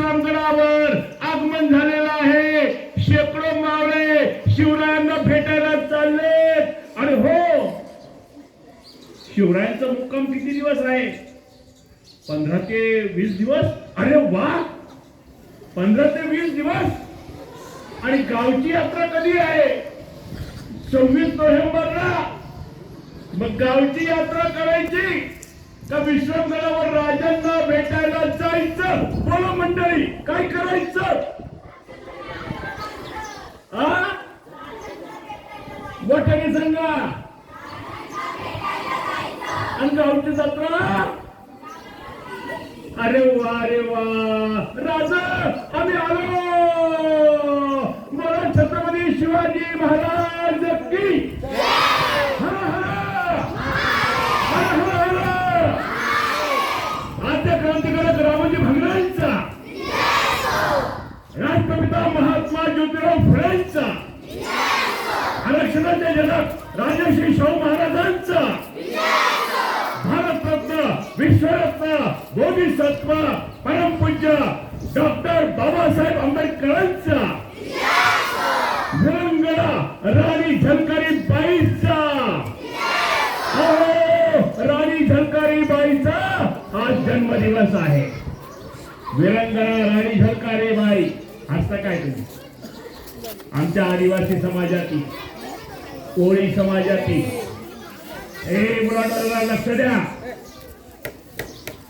विश्रामगडावर आगमन झालेलं आहे. शेकडो मावळे शिवरायांना भेटायला चालले. आणि हो शिवरायांचा मुक्काम किती दिवस आहे? पंधरा ते वीस दिवस? अरे वा! पंधरा ते वीस दिवस? आणि गावची यात्रा कधी आहे? सव्वीस नोव्हेंबरला. मग गावची यात्रा करायची? त्या विश्रामगडावर राजांना भेटायला जायचं. बोला मंडळी काय करायचं? मोठ्याने सांगा. आणि गावची जत्रा? अरे वा अरे वा. राजा आम्ही आलो. मला छत्रपती शिवाजी महाराज की विश्वरत्न बोधिसत्व परमपूज्य डॉक्टर बाबासाहेब आंबेडकरांचा. विरंगडा राणी झंकारी बाईचा. राणी झंकारी बाईचा आज जन्मदिवस आहे. विरंगडा राणी झंकारी बाई हसता काय तुम्ही? आमच्या आदिवासी समाजातील कोळी समाजातील ए मुलांना लक्ष द्या.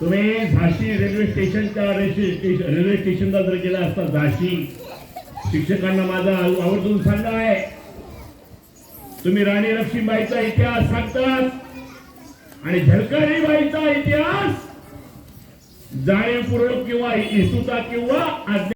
तुम्ही झाशी रेल्वे स्टेशनच्या रेल्वे स्टेशन रेल्वे स्टेशनला जर गेला असता झाशी शिक्षकांना माझा आवर्जून सांगा आहे तुम्ही राणी लक्ष्मीबाईचा इतिहास सांगतात आणि झलकारीबाईचा इतिहास जाणीवपूर्वक किंवा इस्तुता किंवा